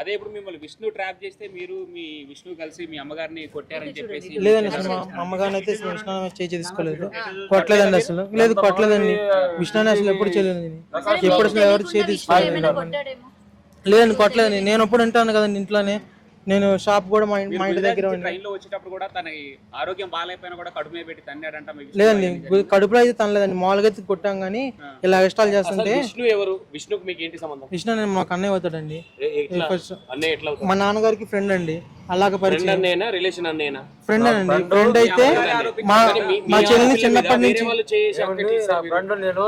అదే ఇప్పుడు మిమ్మల్ని విష్ణు ట్రాప్ చేస్తే మీరు మీ విష్ణు కలిసి మీ అమ్మగారిని కొట్టారని చెప్పేసి లేదండి అసలు మా అమ్మగారిని అయితే అసలు విష్ణు చేయి తీసుకోలేదు కొట్టలేదండి అసలు. లేదు కొట్టలేదండి. విష్ణు అసలు ఎప్పుడు చేయలేదు ఎప్పుడు అసలు ఎవరు చేయి తీసుకోలేదు. కొట్టాడేమో. లేదండి కొట్టలేదండి. నేను ఎప్పుడు ఉంటాను కదండి ఇంట్లోనే. నేను షాప్ కూడా మా ఇంటి మా ఇంటి దగ్గర ట్రైన్లో వచ్చేటప్పుడు కూడా తన ఆరోగ్యం బాగాలేకపోయినా కూడా కడుపు పెట్టి తన్నాడంట మీ లేదండి కడుపులో అయితే తనలేదండి. మామూలుగా అయితే కొట్టాం కానీ ఇలా ఇష్టాలు చేస్తుంటే విష్ణు ఎవరు? విష్ణుకు మీకు ఏంటి సంబంధం? విష్ణు నేను మాకు అన్నయ్య అవుతాడండి. మా నాన్నగారికి ఫ్రెండ్ అండి. అలాగ పరిచయం. రిలేషన్ అన్నయ్యనా ఫ్రెండ్ అండి ఫ్రెండ్ అయితే మా మా చెల్లిని చిన్నప్పటి నుంచి.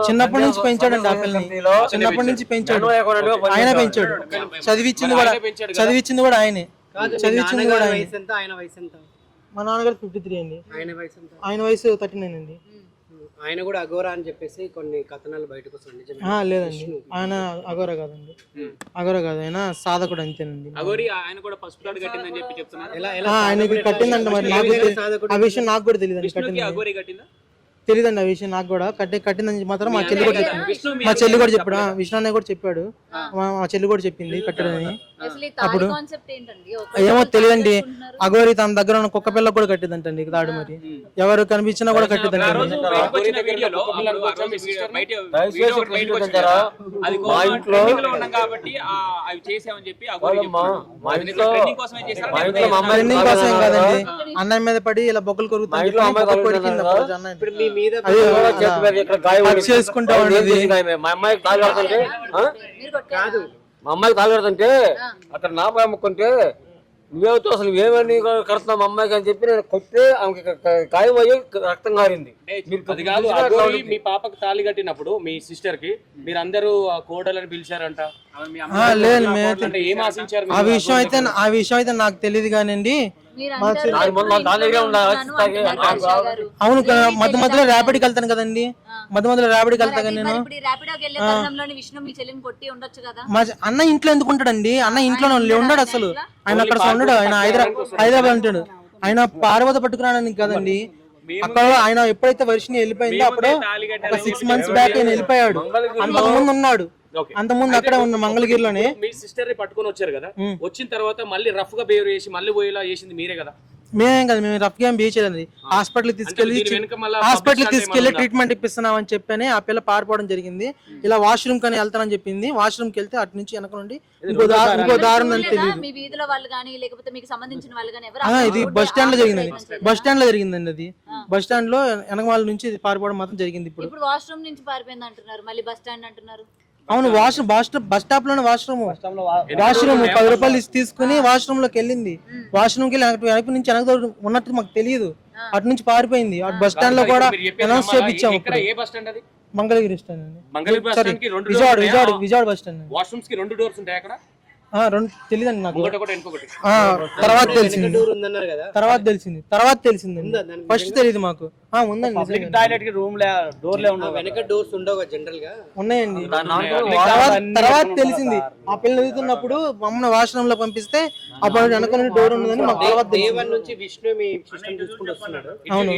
చిన్నప్పటి నుంచి పెంచాడండి ఆ పిల్లని చిన్నప్పటి నుంచి. పెంచాడు. ఆయన పెంచాడు. చదివిచ్చింది కూడా చదివిచ్చింది కూడా ఆయనే. చదివిచ్చింది కూడా ఆయనే. వయసు ఎంత? ఆయన వయసు ఎంత? మా నాన్నగారు ఫిఫ్టీ త్రీ అండి. ఆయన వయసు ఎంత? ఆయన వయసు థర్టీ నైన్ అండి. ఆయన కూడా అఘోరా అని చెప్పేసి కొన్ని కథనాలు బయటకు ఆ, లేదండి. ఆయన అగోర కాదండి. అగోర కాదు. ఆయన సాధకుడు అంతేనండి. అగోరి ఆయన కూడా పసుపు తాడు కట్టిందని చెప్పి చెప్తున్నారు. ఎలా ఆ, ఆయనకి కట్టిందంట మరి నాకు ఆ విషయం నాకు కూడా తెలియదండి విష్ణుకి కట్టింది అగోరి కట్టిందా? తెలియదండి ఆ విషయం నాకు కూడా. కట్టి కట్టిందని మాత్రం మా చెల్లి కూడా చెప్పింది మా చెల్లి కూడా చెప్పాడు. విష్ణు అన్నయ్య కూడా చెప్పాడు. మా మా చెల్లి కూడా చెప్పింది కట్టడని అసలు ఈ తాళి కాన్సెప్ట్ ఏంటండి? ఒక ఏమో తెలియదండి. అగోరి తన దగ్గర ఉన్న కుక్క పిల్ల కూడా కట్టిందంటండి తాడు మరి. ఎవరు కనిపించినా కూడా అప్పుడు కదా, ట్రెండింగ్ కోసం కాదండి. అన్నయ్య మీద పడి ఇలా బొక్కలు కొరుకుతాయి అప్పుడు చేసుకుంటా ఉండేది మా అమ్మాయికి తాళి మా అమ్మాయికి తాళి కడుతుంటే అక్కడ నా పై అమ్ముకుంటే నువ్వేవుతూ అసలు ఏమని కడుతున్నావు మా అమ్మాయికి అని చెప్పి నేను కొట్టి ఆమెకి గాయం అయ్యి రక్తం కారింది. అది కాదు మీ పాపకు తాళి కట్టినప్పుడు మీ సిస్టర్కి మీరు అందరూ ఆ కోడలని పిలిచారంట? మీ ఆ, విషయం అయితే ఆ విషయం అయితే నాకు తెలియదు కానివ్వండి. గారు. అవును మధ్య మధ్యలో ర్యాపిడ్కి వెళ్తాను కదండి. మధ్య మధ్యలో ర్యాపిడ్కి వెళ్తా నేను ఇప్పుడు ఈ ర్యాపిడోకి వెళ్ళే తరుణంలోని విష్ణు మీ చెల్లిని కొట్టి ఉండొచ్చు కదా? మా చె- అన్న ఇంట్లో ఎందుకు ఉంటాడండి? అన్న ఇంట్లో ఉండడు అసలు. ఆయన అక్కడ ఉండడు. ఆయన హైదరాబాద్ హైదరాబాద్ ఉంటాడు. ఆయన పార్వత పట్టుకురావడానికి కదండి. అక్కడ ఆయన ఎప్పుడైతే వర్షిని వెళ్ళిపోయిందో అప్పుడు ఒక సిక్స్ మంత్స్ బ్యాక్ ఆయన వెళ్ళిపోయాడు. అంతకుముందు ఉన్నాడు. Okay. అంతకుముందు అక్కడే ఉన్న మంగళగిరిలోనే. మీ సిస్టర్ని పట్టుకొని వచ్చారు కదా? వచ్చిన తర్వాత మళ్ళీ రఫ్గా బిహేవ్ చేసి మళ్ళీ పోయేలా చేసింది మీరే కదా? మేమేం కదా మేము రఫ్ గేమ్ బీచలేదండి హాస్పిటల్ తీసుకెళ్ళి వెనుక హాస్పిటల్ తీసుకెళ్ళి? ట్రీట్మెంట్ ఇప్పిస్తున్నాం అని చెప్పని ఆ పిల్ల పారిపోవడం జరిగింది. ఇలా వాష్రూమ్ కని వెళ్తానని చెప్పింది. వాష్రూమ్కి వెళ్తే అటు నుంచి వెనక నుండి ఇంకో దారి ఇంకో దారి ఉందని చూడలేదా? తెలియదు మీ వీధిలో వాళ్ళు కానీ లేకపోతే మీకు సంబంధించిన వాళ్ళు కానీ ఎవరు ఆ, ఇది బస్ స్టాండ్లో జరిగిందండి. చేయలేదా? బస్ స్టాండ్లో జరిగిందండి అది. బస్ స్టాండ్లో వెనకమాల నుంచి ఇది పారిపోవడం మాత్రం జరిగింది ఇప్పుడు. ఇప్పుడు వాష్రూమ్ నుంచి పారిపోయింది అంటున్నారు మళ్ళీ బస్ స్టాండ్ అంటున్నారు. అవును వాష్రూమ్ బస్ బస్ స్టాప్లోనే వాష్రూమ్ వాష్రూమ్ పది రూపాయలు ఇచ్చి తీసుకుని వాష్రూమ్లోకి వెళ్ళింది. వాష్రూమ్కి వెళ్ళి అటు వైపు నుంచి వెనక ఉన్నట్టు మాకు తెలియదు అటు నుంచి పారిపోయింది. అటు బస్ స్టాండ్లో కూడా అనౌన్స్? చేపించాము ఇక్కడ ఏ బస్ స్టాండ్ అది? మంగళగిరి స్టాండ్ అండి. మంగళగిరి బస్ సారీ స్టాండ్కి రెండు విజయవాడ విజయవాడ? విజయవాడ బస్ స్టాండ్ వాష్రూమ్స్కి రెండు డోర్స్ ఉంటాయి అక్కడ? రెండు తెలియదండి నాకు. ఒకటి ఒకటి ఇంకొకటి. ఆ, తర్వాత తెలిసింది. డోర్ ఉందన్నారు కదా. తర్వాత తెలిసింది. తర్వాత దానికి ఫస్ట్ తెలియదు మాకు. ఆ ఉందండి నిజంగా. టాయిలెట్కి రూమ్ డోర్ లే వెనక డోర్స్ ఉండవు జనరల్గా ఉన్నాయండి. తర్వాత తర్వాత తెలిసింది. ఆ పిల్ల ఎదుగుతున్నప్పుడు మమ్మల్ని వాష్రూమ్లో పంపిస్తే అప్పుడు వెనక నుండి డోర్ ఉన్నదని మాకు తర్వాత డే తెలిసింది. వన్ నుంచి విష్ణు మీ చూసుకుంటూ వస్తున్నాడు. అవును.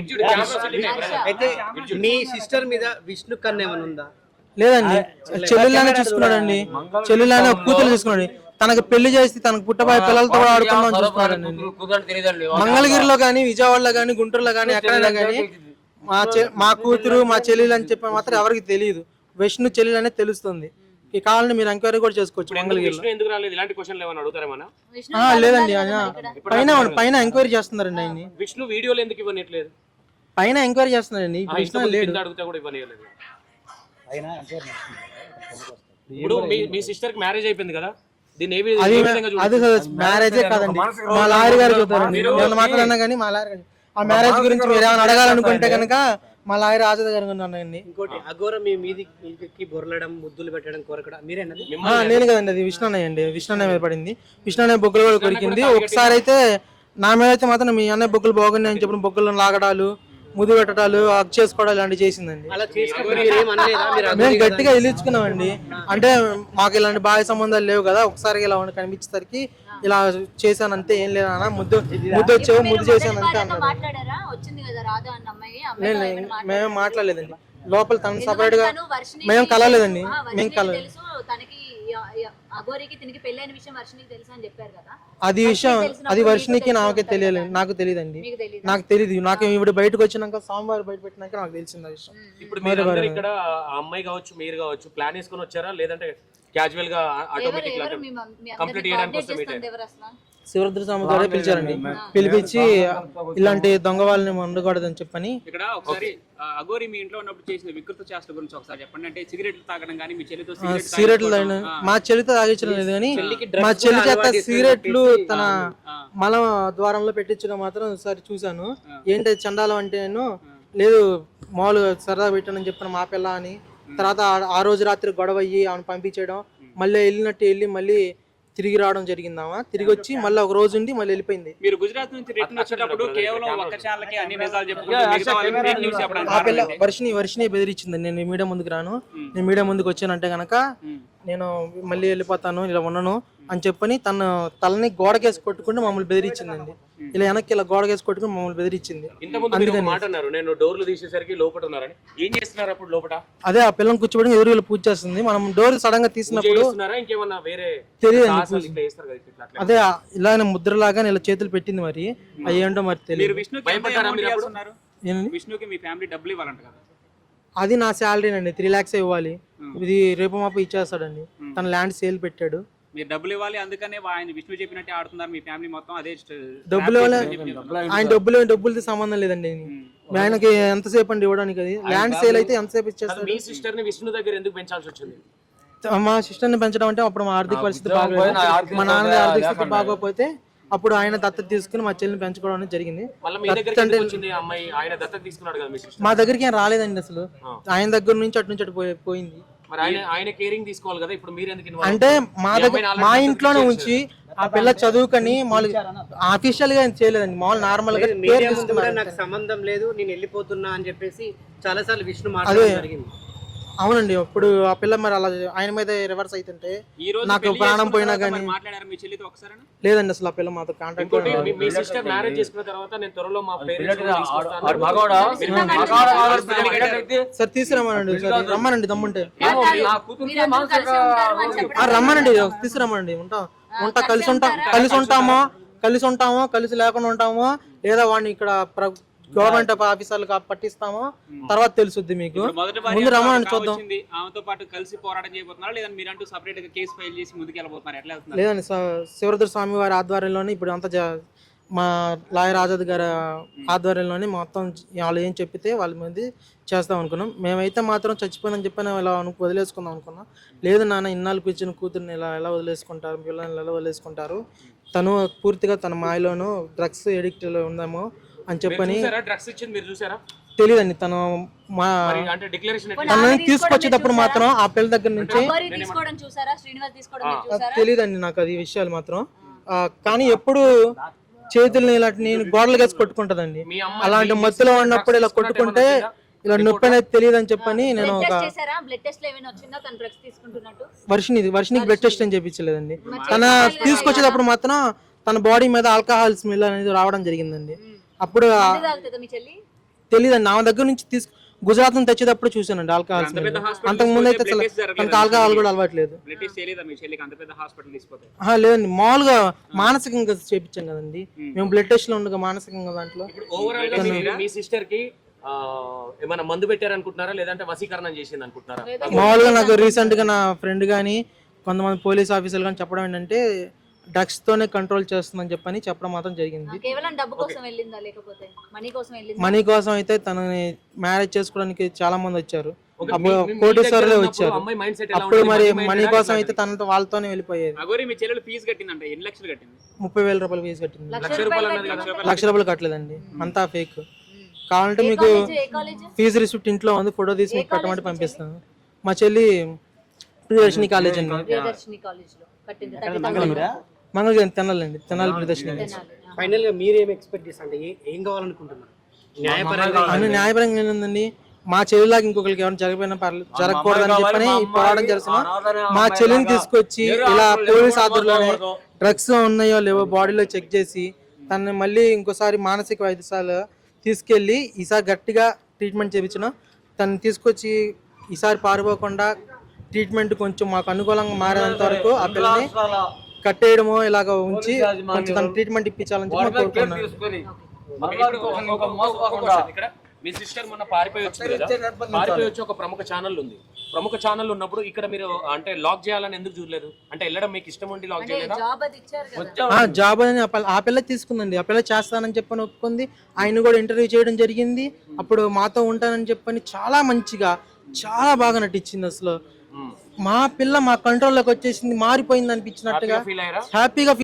అయితే మీ సిస్టర్ మీద విష్ణు కన్నా ఏమైనా ఉందా? లేదండి. చెల్లెళ్ళనే చూసుకున్నాడండి. చెల్లెళ్ళనే కూతురు చూసుకున్నాడు. తనకు పెళ్ళి చేసి తనకు పుట్టబోయే పిల్లలతో కూడా ఆడుకుందాం మంగళగిరిలో కానీ విజయవాడలో కానీ గుంటూరులో కానీ ఎక్కడైనా కానీ మా చె మా కూతురు మా చెల్లెలు అని చెప్పి మాత్రం ఎవరికి తెలియదు. విష్ణు చెల్లెలు అనేది తెలుస్తుంది. ఈ కావాలని మీరు ఎంక్వైరీ కూడా చేసుకోవచ్చు మంగళగిరిలో. విష్ణు ఎందుకు రాలేదు? ఇలాంటి క్వశ్చన్లు ఏమైనా అడుగుతారేమన్నా విష్ణు ఆ, లేదండి ఆయన. పైన పైన ఎంక్వైరీ చేస్తున్నారండి ఆయన్ని. విష్ణు వీడియోలు ఎందుకు ఇవ్వనిట్లేదు? పైన ఎంక్వైరీ చేస్తున్నారండి. విష్ణు లేడు. అడిగితే కూడా ఇవ్వనియలేదు. ఇప్పుడు మీ మీ సిస్టర్కి మ్యారేజ్ అయిపోయింది కదా? అది? మ్యారేజే కాదండి. మా లాయర్ గారు చెప్తారండి నేను మాట్లాడినా కానీ మా లాయర్ గారు ఆ మ్యారేజ్ గురించి మీరు ఏమైనా అడగాలనుకుంటే కనుక మా లాయర్ ఆజాద్ గారు ఉన్నాయండి ఇంకోటి అఘోర మీ మీది మీదికి బొరలడం ముద్దులు పెట్టడం కొరకడం మీరేనది ఆ, నేను కదండి అది విష్ణు అన్నయ్య అండి. విష్ణు అన్నయ్య మీద పడింది. విష్ణు అన్నయ్య బొగ్గులు కూడా కొరికింది. ఒకసారి అయితే నా మీద అయితే మాత్రం మీ అన్నయ్య బొగ్గులు బాగున్నాయి అని చెప్పిన బొగ్గులను లాగడాలు ముద్దు పెట్టడాలు హక్ చేసుకోవడాలు ఇలాంటివి చేసిందండి. అలా చేసినప్పుడు మీరు ఏమనలేదా మీరు మేము గట్టిగా ఇల్లుచుకున్నామండి అంటే మాకు ఇలాంటి బాగా సంబంధాలు లేవు కదా ఒకసారి ఇలా ఉండి కనిపించేసరికి ఇలా చేశాను అంతే ఏం లేదు అన్న ముద్దు ముద్దు వచ్చావు ముద్దు చేశాను అంతే వాళ్ళతో అన్నారు మాట్లాడారా? వచ్చింది కదా రాధా అన్న అమ్మాయి లేదు అమ్మాయితో లేదు, ఏమైనా మేమేం మాట్లాడలేదండి. లోపల తను సపరేట్గా తను మేము కలవలేదండి. ఆ, వర్షిణికి మేము కలవలేదు తెలుసు య- అఘోరికి తిరిగి పెళ్ళైన విషయం వర్షినికి తెలుసా అని చెప్పారు కదా? అది విషయం అది వర్షనికి నాకే తెలియలేదు. నాకు తెలియదండి. నాకు తెలియదు? నాకు ఇప్పుడు బయటకు వచ్చినాక సోమవారం బయట పెట్టినాక నాకు తెలిసింది ఆ విషయం. ఇప్పుడు మరి అందరు ఇక్కడ ఆ అమ్మాయి కావచ్చు మీరు కావచ్చు ప్లాన్ వేసుకొని వచ్చారా? లేదంటే క్యాజువల్గా ఆటోమేటిక్ కంప్లీట్ చేయడానికి వస్తే శివరుద్ర స్వామి గారే పిలిచారండి. పిలిపించి ఇలాంటి దొంగ వాళ్ళని ఉండకూడదని చెప్పని ఇక్కడ ఒకసారి ఆ, అఘోరి మీ ఇంట్లో ఉన్నప్పుడు చేసిన వికృత చేష్టల గురించి ఒకసారి చెప్పండి. అంటే సిగరెట్లు తాగడం కానీ మీ చెల్లితో సిగరెట్ సిగరెట్లు మా చెల్లితో తాగించడం లేదు కానీ మా చెల్లి చేత సిగరెట్లు తన. మల ద్వారంలో పెట్టించడం మాత్రం ఒకసారి చూశాను. ఏంటి చండాలం అంటే నేను లేదు మామూలుగా సరదా పెట్టానని చెప్పిన మా పిల్ల అని. తర్వాత ఆ- ఆ రోజు రాత్రి గొడవ అయ్యి ఆమెను పంపించడం మళ్ళీ వెళ్ళినట్టు వెళ్ళి మళ్ళీ తిరిగి రావడం జరిగిందామా? తిరిగి వచ్చి మళ్ళీ ఒక రోజు ఉండి మళ్ళీ వెళ్ళిపోయింది. మీరు గుజరాత్ నుంచి రిటర్న్ వచ్చేటప్పుడు కేవలం ఒక్క ఛానల్కి అన్ని నిజాలు చెప్పుకుంటూ మిగతా వాళ్ళకి fake news చెప్పడానికి ఆ పిల్ల కారణం ఏంటి? వర్షిని వర్షిని బెదిరించింది. నేను మీడియా ముందుకు రాను. నేను మీడియా ముందుకు వచ్చానంటే గనక. నేను మళ్ళీ వెళ్ళిపోతాను ఇలా ఉండను అని చెప్పని తను తలని గోడకేసి కొట్టుకుంటూ మమ్మల్ని బెదిరించిందండి. ఇలా వెనక్కి ఇలా గోడకేసి కొట్టుకుని మమ్మల్ని బెదిరించింది. మాట అన్నారు నేను డోర్లు తీసేసరికి లోపల ఉన్నారని. ఏం చేస్తున్నారు అప్పుడు లోపల అదే ఆ పిల్లని కూర్చోబెట్టి ఎదురు వీళ్ళు పూజ చేస్తుంది. మనం డోర్ సడన్గా తీసినప్పుడు ఇంకేమన్నా వేరే అట్లా. అదే ఇలానే ముద్రలాగా ఇలా చేతులు పెట్టింది మరి. అవి ఏంటో మరి మీరు తెలియదు? విష్ణుకి మీ ఫ్యామిలీ డబ్బులు ఇవ్వాలంట కదా. అది నా శాలరీ అండి త్రీ లాక్స్ ఇవ్వాలి. ఇది రేపు మాపు ఇచ్చేస్తాడండి. తన ల్యాండ్ సేల్ పెట్టాడు. మీరు డబ్బులు ఇవ్వాలి అందుకనే ఆయన విష్ణు చెప్పినట్టే ఆడుతున్నారు మీ ఫ్యామిలీ మొత్తం. అదే డబ్బులు. ఆయన డబ్బులు డబ్బులతో సంబంధం లేదండి. ఆయనకి ఎంతసేపు అండి ఇవ్వడానికి అది? ల్యాండ్ సేల్ అయితే ఎంతసేపు ఇచ్చేస్తాడు మీ సిస్టర్ని విష్ణు దగ్గర ఎందుకు పెంచాల్సి వచ్చింది? మా సిస్టర్ని పెంచడం అంటే అప్పుడు మా ఆర్థిక పరిస్థితి బాగోలేదు. మా నాన్న ఆర్థిక స్థితి బాగోకపోతే అప్పుడు ఆయన దత్తత తీసుకుని మా చెల్లిని పెంచుకోవడం అనేది జరిగింది. మళ్ళీ మీ దగ్గరికి ఎందుకు వచ్చింది? ఆ అమ్మాయి ఆయన దత్తత తీసుకున్నాడు కదా మీ సిస్టర్ మా దగ్గరికి ఏం రాలేదండి అసలు. ఆయన దగ్గర నుంచి అటు నుంచి అటు పోయి- పోయింది. మరి ఆయన ఆయన కేరింగ్ తీసుకోవాలి కదా? ఇప్పుడు మీరు ఎందుకు involve అంటే మా మీ దగ్గర మా ఇంట్లోనే ఉంచి ఆ పిల్ల చదువుకొని మామూలుగా అఫీషియల్గా చేయలేదండి. మామూలు నార్మల్గా నాకు సంబంధం లేదు నేను వెళ్ళిపోతున్నా అని చెప్పేసి చాలా సార్లు విష్ణు మాట్లాడడం జరిగింది. అవునండి ఇప్పుడు ఆ పిల్ల మరి అలా ఆయన మీద రివర్స్ అవుతుంటే ఈ రోజు నాకు పెళ్ళి ప్రాణం చేసుకున్న పోయినా తర్వాత కానీ మరి మాట్లాడారు మీ చెల్లితో ఒకసారి లేదండి అసలు ఆ పిల్ల మాతో కాంటాక్ట్ ఇంకోటి మీ- మీ సిస్టర్ మ్యారేజ్ చేసుకున్న తర్వాత నేను త్వరలో మా పేరెంట్స్ ఆడు మగవాడా? మగవాడా ఆడవాడా పిల్లగాడు అయితే సార్ తీసుకురమ్మనండి సార్ రమ్మనండి దమ్ముంటే నా ఆ, రమ్మనండి తీసుకురమ్మనండి ఉంటాం ఉంటా కలిసి ఉంటాం కలిసి ఉంటామో? కలిసి ఉంటామో? కలిసి లేకుండా ఉంటామో? లేదా వాడిని ఇక్కడ గవర్నమెంట్ ఆఫీసర్లకు పట్టిస్తామో? తర్వాత తెలుసుద్ది మీకు. ముందు రమ్మనండి చూద్దాం. ఆమెతో పాటు కలిసి పోరాటం చేయబోతున్నారా? లేదా మీరంటూ సపరేట్గా కేసు ఫైల్ చేసి ముందుకు వెళ్ళబోతున్నారు ఎట్లా లేదండి శివరుద్ర స్వామి వారి ఆధ్వర్యంలోనే ఇప్పుడు అంతా మా లాయర్ ఆజాద్ గారి ఆధ్వర్యంలోనే మొత్తం వాళ్ళు ఏం చెప్పితే వాళ్ళ మీద చేస్తాం అనుకున్నాం. మేమైతే మాత్రం చచ్చిపోయిందని చెప్పిన ఇలా వదిలేసుకుందాం అనుకున్నాం. లేదు నాన్న ఇన్నాళ్ళు కూర్చుని కూతుర్ని ఇలా ఎలా వదిలేసుకుంటారు? పిల్లల్ని ఎలా వదిలేసుకుంటారు? తను పూర్తిగా తన మాయలోను డ్రగ్స్ ఎడిక్ట్ ఉందేమో అని చెప్పని చూసారా డ్రగ్స్ ఇచ్చింది మీరు చూసారా? తెలియదండి. తను మా మరి అంటే డిక్లరేషన్ తనని తీసుకొచ్చేటప్పుడు మాత్రం ఆ పిల్ల దగ్గర నుంచి అఘోరి తీసుకోవడం చూసారా? శ్రీనివాస్ తీసుకోవడం మీరు చూసారా? తెలియదండి నాకు అది విషయాలు మాత్రం. కానీ ఎప్పుడు చేతుల్ని ఇలాంటి నేను గోడలు వేసి కొట్టుకుంటదండి. అలాంటి మత్తులో ఉన్నప్పుడు ఇలా కొట్టుకుంటే ఇలా నొప్పి అనేది తెలియదు అని చెప్పని నేను ఒక టెస్ట్ చేశారా? బ్లడ్ టెస్ట్లో ఏమైనా వచ్చిందా తను డ్రగ్స్ తీసుకుంటున్నట్టు? వర్షిని వర్షినికి బ్లడ్ టెస్ట్ అని చెప్పించలేదండి తన తీసుకొచ్చేటప్పుడు మాత్రం తన బాడీ మీద ఆల్కహాల్ స్మెల్ అనేది రావడం జరిగిందండి. అప్పుడు తెలియదండి నా దగ్గర నుంచి తీసు గుజరాత్ నుంచి తెచ్చేటప్పుడు చూసానండి ఆల్కహాల్ అంతకు ముందు అయితే తనకు ఆల్కహాల్ కూడా అలవాట్లేదు తీసుకుపోతే? ఆహా, లేదండి. మామూలుగా మానసికంగా చేపించాం కదండి. మేము. బ్లడ్ టెస్ట్లో ఉండగా మానసికంగా దాంట్లో ఓవరాల్గా మీరు మీ సిస్టర్కి ఆ, ఏమైనా మందు పెట్టారు అనుకుంటున్నారా లేదంటే వసీకరణం చేసింది అనుకుంటున్నారా మామూలుగా నాకు రీసెంట్గా నా ఫ్రెండ్ కానీ కొంతమంది పోలీస్ ఆఫీసర్లు కానీ చెప్పడం ఏంటంటే డ్రగ్స్ తోనే కంట్రోల్ చేస్తుందని చెప్పని చెప్పడం మాత్రం జరిగింది. కేవలం డబ్బు కోసం వెళ్ళిందా లేకపోతే? మనీ కోసం వెళ్ళిందా? మనీ కోసం అయితే తనని మ్యారేజ్ చేసుకోవడానికి చాలా మంది వచ్చారు. కోటేశ్వరులే వచ్చారు. అప్పుడు? మరి మనీ కోసం అయితే తనతో వాళ్ళతోనే వెళ్ళిపోయేది. అగోరి మీ చెల్లెలు ఫీజు కట్టిందంట. ఎన్ని లక్షలు కట్టింది? ముప్పై వేల రూపాయలు ఫీజు కట్టింది. లక్ష రూపాయలు కట్టిందా? లక్ష రూపాయలు. కట్టలేదండి. అంతా ఫేక్ కావాలంటే మీకు ఫీజు రిసిప్ట్ ఇంట్లో ఉంది ఫోటో తీసి మీకు పెట్టమంటే పంపిస్తాను. మా చెల్లి ప్రియదర్శిని కాలేజ్ అండి. ప్రియదర్శిని కాలేజ్లో కట్టింది. మంగళగిరి తినాలండి. తినాలి ప్రియదర్శిని ఫైనల్గా మీరు ఏం ఎక్స్పెక్ట్ చేస్తారు ఏ- ఏం కావాలనుకుంటున్నారు? న్యాయపరంగా ఏంటండి మా చెల్లిలాగా ఇంకొకరికి ఎవరైనా జరగపోయినా పర్లేదు జరగకూడదని చెప్పని ఈ పోరాటం చేస్తున్నాం. మా చెల్లిని తీసుకొచ్చి ఇలా పోలీస్ ఆధ్వర్యంలోనే డ్రగ్స్ ఉన్నాయో లేవో బాడీలో చెక్ చేసి తనని మళ్ళీ ఇంకోసారి మానసిక వైద్యశాల తీసుకెళ్ళి ఈసారి గట్టిగా ట్రీట్మెంట్ చేయించిన తనని తీసుకొచ్చి ఈసారి పారిపోకుండా ట్రీట్మెంట్ కొంచెం మాకు అనుకూలంగా మారేంత వరకు ఆ పిల్లని కట్టేయడమో ఇలాగ ఉంచి కొంచెం తన ట్రీట్మెంట్ ఇప్పించాలని చెప్పి కోరుకున్నాను మీ సిస్టర్ మొన్న పారిపోయి వచ్చింది పారిపోయి వచ్చి ఒక ప్రముఖ ఛానల్ ఉంది. ప్రముఖ ఛానల్ ఉన్నప్పుడు ఇక్కడ మీరు అంటే లాక్ చేయాలని ఎందుకు చూడలేదు? అంటే వెళ్ళడం మీకు ఇష్టం ఉండి లాక్ అంటే చేయలేదా? జాబ్ అది ఇచ్చారు కదా. ఆ జాబ్ అని ఆ పిల్ల తీసుకుందండి. ఆ పిల్ల చేస్తానని చెప్పని ఒప్పుకుంది. ఆయన కూడా ఇంటర్వ్యూ చేయడం జరిగింది. అప్పుడు మాతో ఉంటానని చెప్పని చాలా మంచిగా చాలా బాగా నటించింది అసలు. మా పిల్ల మా కంట్రోల్లోకి వచ్చేసింది మారిపోయింది అనిపించినట్టుగా హ్యాపీగా